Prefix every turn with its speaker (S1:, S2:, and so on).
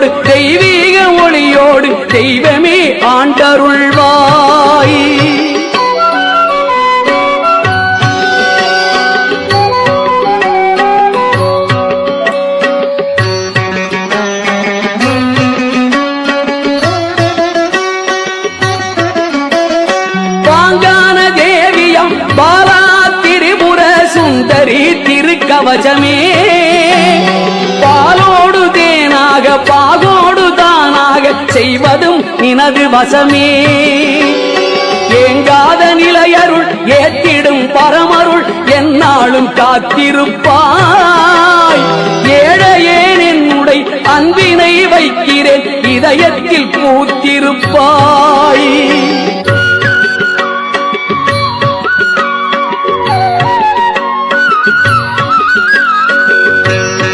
S1: ஒளியோடு தெய்வீக ஒளியோடு தெய்வமே ஆண்டருள்வாய். பாங்கான தேவியம் பாலா திரிபுர சுந்தரி திருக்கவசமே. செய்வதும் நினது வசமே. ஏங்காத நிலையருள் ஏத்திடும் பரமருள் என்னாலும் காத்திருப்பாய். ஏழையேன் என்னுடைய அன்பினை வைக்கிறேன் இதயத்தில் பூத்திருப்பாய்.